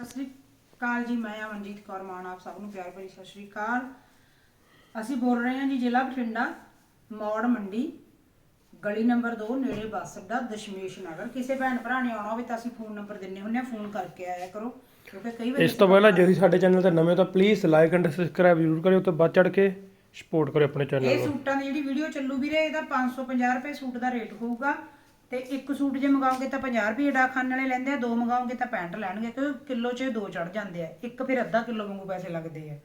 ਸਤਿ ਸ੍ਰੀ ਅਕਾਲ ਜੀ ਮੈਂ ਅਮਨਜੀਤ ਕੌਰ ਮਾਨ ਆਪ ਸਭ ਨੂੰ ਪਿਆਰ ਭਰੀ ਸਤਿ ਸ੍ਰੀ ਅਕਾਲ। ਅਸੀਂ ਬੋਲ ਰਹੇ ਹਾਂ ਜੀ ਜ਼ਿਲ੍ਹਾ ਬਠਿੰਡਾ ਮੌੜ ਮੰਡੀ ਗਲੀ ਨੰਬਰ 2 ਨੇੜੇ ਬੱਸ ਅੱਡਾ ਦਸ਼ਮੇਸ਼ ਨਗਰ। ਕਿਸੇ ਭੈਣ ਭਰਾ ਨੇ ਆਉਣਾ ਹੋਵੇ ਤਾਂ ਅਸੀਂ ਫੋਨ ਨੰਬਰ ਦਿੰਨੇ ਹੁੰਨੇ ਆ ਫੋਨ ਕਰਕੇ ਆਇਆ ਕਰੋ। ਕਿਉਂਕਿ ਕਈ ਵਾਰ ਇਸ ਤੋਂ ਪਹਿਲਾਂ ਜੇ ਤੁਸੀਂ ਸਾਡੇ ਚੈਨਲ ਤੇ ਨਵੇਂ ਹੋ ਤਾਂ ਪਲੀਜ਼ ਲਾਈਕ ਐਂਡ ਸਬਸਕ੍ਰਾਈਬ ਜ਼ਰੂਰ ਕਰਿਓ ਤੇ ਵੱਧ ਚੜ ਕੇ ਸਪੋਰਟ ਕਰਿਓ ਆਪਣੇ ਚੈਨਲ ਇਹ ਨੂੰ। ਸੂਟਾਂ ਦੀ ਜਿਹੜੀ ਵੀਡੀਓ ਚੱਲੂ ਵੀਰੇ ਇਹਦਾ 550 ਰੁਪਏ ਸੂਟ ਦਾ ਰੇਟ ਹੋਊਗਾ। ਤੇ ਇੱਕ ਸੂਟ ਜੇ ਮੰਗਾਓਗੇ ਤਾਂ 50 ਰੁਪਏ ਡਾਕਖਾਨੇ ਵਾਲੇ ਲੈਂਦੇ ਆ, ਦੋ ਮੰਗਾਓਗੇ ਤਾਂ 65 ਲੈਣਗੇ, ਕਿਉਂਕਿ ਕਿਲੋ 'ਚ ਦੋ ਚੜ ਜਾਂਦੇ ਆ, ਇੱਕ ਫਿਰ ਅੱਧਾ ਕਿਲੋ ਵਾਂਗੂ ਪੈਸੇ ਲੱਗਦੇ ਆ।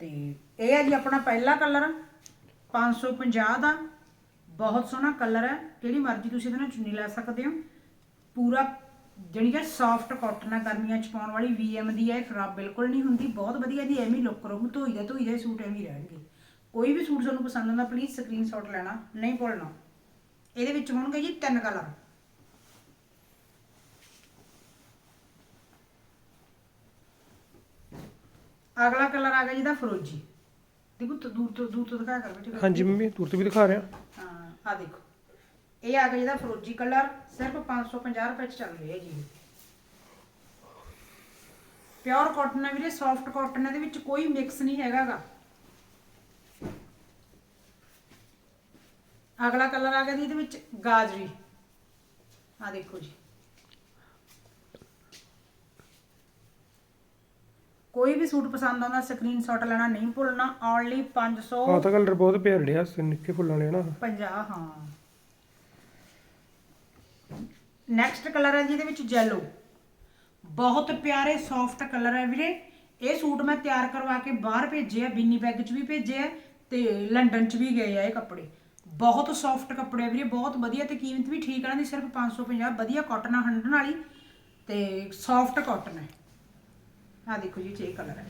ਤੇ ਇਹ ਹੈ ਜੀ ਆਪਣਾ ਪਹਿਲਾ ਕਲਰ 550 ਦਾ, ਬਹੁਤ ਸੋਹਣਾ ਕਲਰ ਹੈ ਜਿਹੜੀ ਮਰਜ਼ੀ ਤੁਸੀਂ ਇਹਦੇ ਨਾਲ ਚੁੰਨੀ ਲੈ ਸਕਦੇ ਹੋ। ਪੂਰਾ ਜਿਹੜੀ ਕਿ ਸੌਫਟ ਕਾਟਨ ਹੈ ਗਰਮੀਆਂ ਚ ਪਾਉਣ ਵਾਲੀ VM ਦੀ ਹੈ ਇਹ ਖਰਾਬ ਬਿਲਕੁਲ ਨਹੀਂ ਹੁੰਦੀ, ਬਹੁਤ ਵਧੀਆ ਦੀ ਐਵੇਂ ਲੁੱਕ ਰਹੂ ਧੋਈ ਦਾ ਧੋਈ ਦਾ ਹੀ ਸੂਟ ਐਵੇਂ ਰਹਿਣਗੇ। ਕੋਈ ਵੀ ਸੂਟ ਤੁਹਾਨੂੰ ਪਸੰਦ ਆਉਂਦਾ ਪਲੀਜ਼ ਸਕਰੀਨਸ਼ਾਟ ਲੈਣਾ, ਨਹੀਂ ਭੁੱਲਣਾ। ਇਹਦੇ ਵਿੱਚ ਹੋਣਗੇ ਜੀ ਤਿੰਨ ਕਲਰ ਅਗਲਾ ਕਲਰ ਆ ਗਿਆ ਜੀ ਦਾ ਫਰੋਜੀ। ਦੇਖੋ ਤੋਂ ਦੂਰ ਤੋਂ ਦੂਰ ਤੋਂ ਦਿਖਾ ਕਰ ਬੇਟੇ ਹਾਂਜੀ ਮੰਮੀ ਤੁਰਤ ਵੀ ਦਿਖਾ ਰਿਹਾ। ਹਾਂ ਆ ਦੇਖੋ। ਇਹ ਆ ਗਿਆ ਜਿਹਦਾ ਫਰੋਜੀ ਕਲਰ ਸਿਰਫ 550 ਰੁਪਏ ਚ ਚੱਲ ਰਿਹਾ ਜੀ। ਪਿਓਰ ਕਾਟਨ ਹੈ ਵੀਰੇ ਸੌਫਟ ਕਾਟਨ ਹੈ ਇਹਦੇ ਵਿੱਚ ਕੋਈ ਮਿਕਸ ਨਹੀਂ ਹੈਗਾਗਾ ਅਗਲਾ ਕਲਰ ਆ ਗਿਆ ਜੀ ਇਹਦੇ ਵਿੱਚ ਗਾਜਰੀ। ਆ ਦੇਖੋ ਜੀ। ਕੋਈ ਵੀ ਸੂਟ ਪਸੰਦ ਆਉਂਦਾ ਸਕਰੀਨਸ਼ਾਟ ਲੈਣਾ ਨਹੀਂ ਭੁੱਲਣਾ ਓਨਲੀ 500 ਆਹ ਤਾਂ ਕਲਰ ਬਹੁਤ ਪਿਆਰ ਲਿਆ ਨਿੱਕੇ ਫੁੱਲਾਂ ਵਾਲੇ ਨਾ। 50 ਹਾਂ। ਨੈਕਸਟ ਕਲਰ ਹੈ ਜਿਹਦੇ ਵਿੱਚ ਜੈਲੋ ਬਹੁਤ ਪਿਆਰੇ ਸੌਫਟ ਕਲਰ ਹੈ ਵੀਰੇ। ਇਹ ਸੂਟ ਮੈਂ ਤਿਆਰ ਕਰਵਾ ਕੇ ਬਾਹਰ ਭੇਜੇ ਆ ਬਿੰਨੀ ਬੈਗ 'ਚ ਵੀ ਭੇਜੇ ਆ ਤੇ ਲੰਡਨ 'ਚ ਵੀ ਗਏ ਆ ਇਹ ਕੱਪੜੇ। ਬਹੁਤ ਸੌਫਟ ਕੱਪੜੇ ਵੀਰੇ, ਬਹੁਤ ਵਧੀਆ ਤੇ ਕੀਮਤ ਵੀ ਠੀਕ ਆ ਇਹਨਾਂ ਦੀ, ਸਿਰਫ 550 ਵਧੀਆ ਕਾਟਨ ਆ ਹੰਡਣ ਵਾਲੀ ਤੇ ਸੌਫਟ ਕਾਟਨ ਹੈ ਆ ਦੇਖੋ ਜੀ ਇਹ ਕਲਰ ਹੈ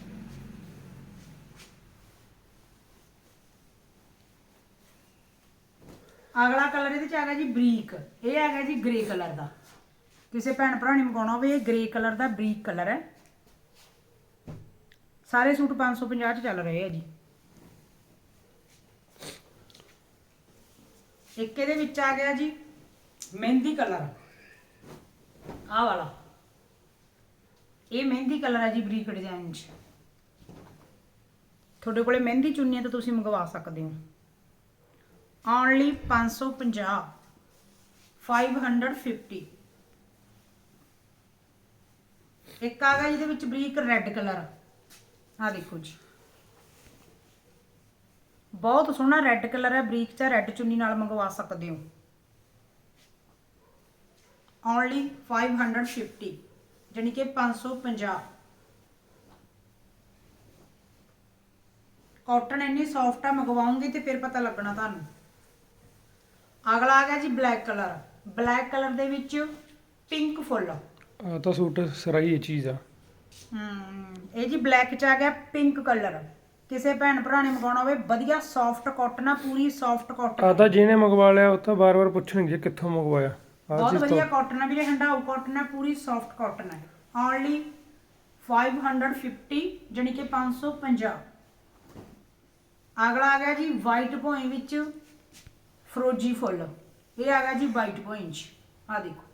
ਅਗਲਾ ਕਲਰ ਇਹਦੇ ਚ ਹੈਗਾ ਜੀ ਬਰੀਕ, ਇਹ ਹੈਗਾ ਜੀ ਗ੍ਰੇ ਕਲਰ ਦਾ। ਕਿਸੇ ਭੈਣ ਭਰਾ ਨੇ ਮੰਗਾਉਣਾ ਹੋਵੇ, ਇਹ ਗ੍ਰੇ ਕਲਰ ਦਾ ਬਰੀਕ ਕਲਰ ਹੈ ਸਾਰੇ ਸੂਟ 550 ਚ ਚੱਲ ਰਹੇ ਆ ਜੀ। ਇੱਕ ਇਹਦੇ ਵਿੱਚ ਆ ਗਿਆ ਜੀ, ਮਹਿੰਦੀ ਕਲਰ। ਆਹ ਵਾਲਾ। ਇਹ ਮਹਿੰਦੀ ਕਲਰ ਹੈ ਜੀ ਬਰੀਕ ਡਿਜ਼ਾਈਨ 'ਚ। ਤੁਹਾਡੇ ਕੋਲੇ ਮਹਿੰਦੀ ਚੁੰਨੀਆਂ ਤਾਂ ਤੁਸੀਂ ਮੰਗਵਾ ਸਕਦੇ ਹੋ। only 550 550 ਇੱਕ ਆ ਗਿਆ ਜਿਹਦੇ ਵਿੱਚ ਬਰੀਕ ਰੈੱਡ ਕਲਰ। ਆ ਦੇਖੋ ਜੀ। ਬਹੁਤ ਸੋਹਣਾ ਰੈੱਡ ਕਲਰ ਹੈ ਬਰੀਕ ਚ ਰੈੱਡ ਚੁੰਨੀ ਨਾਲ ਮੰਗਵਾ ਸਕਦੇ ਹੋ। Only 550 ਜਾਨੀ ਕਿ 550 ਕਾਟਨ ਇੰਨੀ ਸੌਫਟ ਆ ਮੰਗਵਾਉਂਗੇ ਤੇ ਫਿਰ ਪਤਾ ਲੱਗਣਾ ਤੁਹਾਨੂੰ। ਅਗਲਾ ਆ ਗਿਆ ਜੀ ਬਲੈਕ ਕਲਰ ਬਲੈਕ ਕਲਰ ਦੇ ਵਿੱਚ ਪਿੰਕ ਫੁੱਲ। ਤਾਂ ਸੂਟ ਸਰਾਈ ਇਹ ਚੀਜ਼ ਆ। ਹਮ ਇਹ ਜੀ ਬਲੈਕ ਚ ਆ ਗਿਆ ਪਿੰਕ ਕਲਰ ਕਿਸੇ ਭੈਣ ਭਰਾ ਨੇ ਮੰਗਾਉਣਾ ਹੋਵੇ ਵਧੀਆ ਸੌਫਟ ਕਾਟਨ ਆ ਪੂਰੀ ਸੌਫਟ ਕਾਟਨ ਤਾਂ ਜਿਹਨੇ ਮੰਗਵਾ ਲਿਆ ਉਹ ਤਾਂ ਬਾਰ-ਬਾਰ ਪੁੱਛਣਗੇ ਕਿੱਥੋਂ ਮੰਗਵਾਇਆ। ਬਹੁਤ ਵਧੀਆ ਕਾਟਨ ਆ ਵੀਰੇ ਹੰਡਾਊ ਕਾਟਨ ਹੈ ਪੂਰੀ ਸੌਫਟ ਕਾਟਨ ਹੈ ਓਨਲੀ 550 ਜਾਨੀ ਕਿ 550 ਅਗਲਾ ਆ ਗਿਆ ਜੀ ਵਾਈਟ ਭੋਏ ਵਿੱਚ ਫਰੋਜੀ ਫੁੱਲ। ਇਹ ਆ ਗਿਆ ਜੀ ਵਾਈਟ ਭੋਏ ਚ। ਆ ਦੇਖੋ।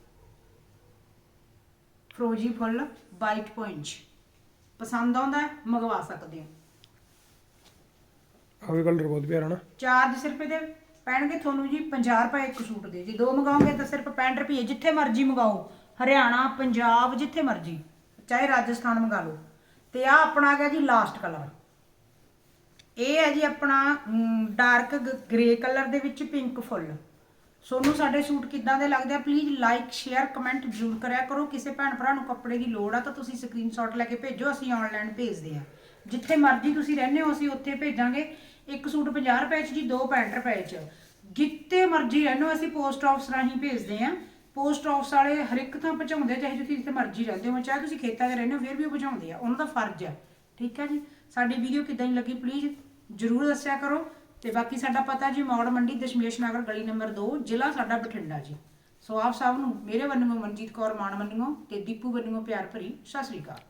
ਫਰੋਜੀ ਫੁੱਲ ਵਾਈਟ ਭੋਏ ਚ। ਪਸੰਦ ਆਉਂਦਾ ਹੈ, ਮੰਗਵਾ ਸਕਦੇ ਹੋ। ਆਹ ਕਲਰ ਬਹੁਤ ਪਿਆਰਾ ਨਾ। ਚਾਰਜ ਸਿਰਫ ਇਹਦੇ ਪੈਣਗੇ ਤੁਹਾਨੂੰ ਜੀ 50 ਰੁਪਏ ਇੱਕ ਸੂਟ ਦੇ। ਜੇ ਦੋ ਮੰਗਾਓਗੇ ਤਾਂ ਸਿਰਫ 65 ਰੁਪਏ ਜਿੱਥੇ ਮਰਜ਼ੀ ਮੰਗਾਓ। ਹਰਿਆਣਾ, ਪੰਜਾਬ ਜਿੱਥੇ ਮਰਜ਼ੀ, ਚਾਹੇ ਰਾਜਸਥਾਨ ਮੰਗਾ ਲਓ। ਤੇ ਆ ਆਪਣਾ ਆ ਗਿਆ ਜੀ ਲਾਸਟ ਕਲਰ ਇਹ ਹੈ ਜੀ ਆਪਣਾ ਡਾਰਕ ਗ੍ਰੇ ਕਲਰ ਦੇ ਵਿੱਚ ਪਿੰਕ ਫੁੱਲ ਸੋਨੂੰ ਸਾਡੇ ਸੂਟ ਕਿੱਦਾਂ ਦੇ ਲੱਗਦੇ ਆ? ਪਲੀਜ਼ ਲਾਈਕ ਸ਼ੇਅਰ ਕਮੈਂਟ ਜ਼ਰੂਰ ਕਰਿਆ ਕਰੋ। ਕਿਸੇ ਭੈਣ ਭਰਾ ਨੂੰ ਕੱਪੜੇ ਦੀ ਲੋੜ ਆ ਤਾਂ ਤੁਸੀਂ ਸਕਰੀਨਸ਼ਾਟ ਲੈ ਕੇ ਭੇਜੋ। ਅਸੀਂ ਆਨਲਾਈਨ ਭੇਜਦੇ ਆ। ਜਿੱਥੇ ਮਰਜ਼ੀ ਤੁਸੀਂ ਰਹਿੰਦੇ ਹੋ, ਅਸੀਂ ਉੱਥੇ ਭੇਜਾਂਗੇ। ਇੱਕ ਸੂਟ 50 ਰੁਪਏ ਚ ਜੀ, ਦੋ 65 ਰੁਪਏ ਚ। ਜਿੱਥੇ ਮਰਜ਼ੀ ਰਹਿੰਦੇ ਹੋ, ਅਸੀਂ ਪੋਸਟ ਆਫਿਸ ਰਾਹੀਂ ਭੇਜਦੇ ਆ ਪੋਸਟ ਆਫਿਸ ਵਾਲੇ ਹਰ ਇੱਕ ਥਾਂ ਪਹੁੰਚਾਉਂਦੇ ਚਾਹੇ ਤੁਸੀਂ ਜਿੱਥੇ ਮਰਜ਼ੀ ਰਹਿੰਦੇ ਹੋ। ਚਾਹੇ ਤੁਸੀਂ ਖੇਤਾਂ 'ਚ ਰਹਿੰਦੇ ਹੋ, ਫਿਰ ਵੀ ਉਹ ਪਹੁੰਚਾਉਂਦੇ ਆ। ਉਹਨਾਂ ਦਾ ਫਰਜ਼ ਆ। ਠੀਕ ਹੈ ਜੀ? ਸਾਡੀ ਵੀਡੀਓ ਕਿਦਾਂ ਦੀ ਲੱਗੀ ਪਲੀਜ਼ ਜਰੂਰ ਦੱਸਿਆ ਕਰੋ। ਤੇ ਬਾਕੀ ਸਾਡਾ ਪਤਾ ਜੀ, ਮੌੜ ਮੰਡੀ, ਦਸ਼ਮੇਸ਼ ਨਗਰ, ਗਲੀ ਨੰਬਰ 2 ਜ਼ਿਲ੍ਹਾ ਸਾਡਾ ਬਠਿੰਡਾ ਜੀ। ਸੋ ਆਪ ਸਭ ਨੂੰ ਮੇਰੇ ਵੱਲੋਂ ਮਨਜੀਤ ਕੌਰ ਮਾਨ ਵੱਲੋਂ ਤੇ ਦੀਪੂ ਵੱਲੋਂ ਪਿਆਰ ਭਰੀ, ਸਤਿ ਸ੍ਰੀ ਅਕਾਲ।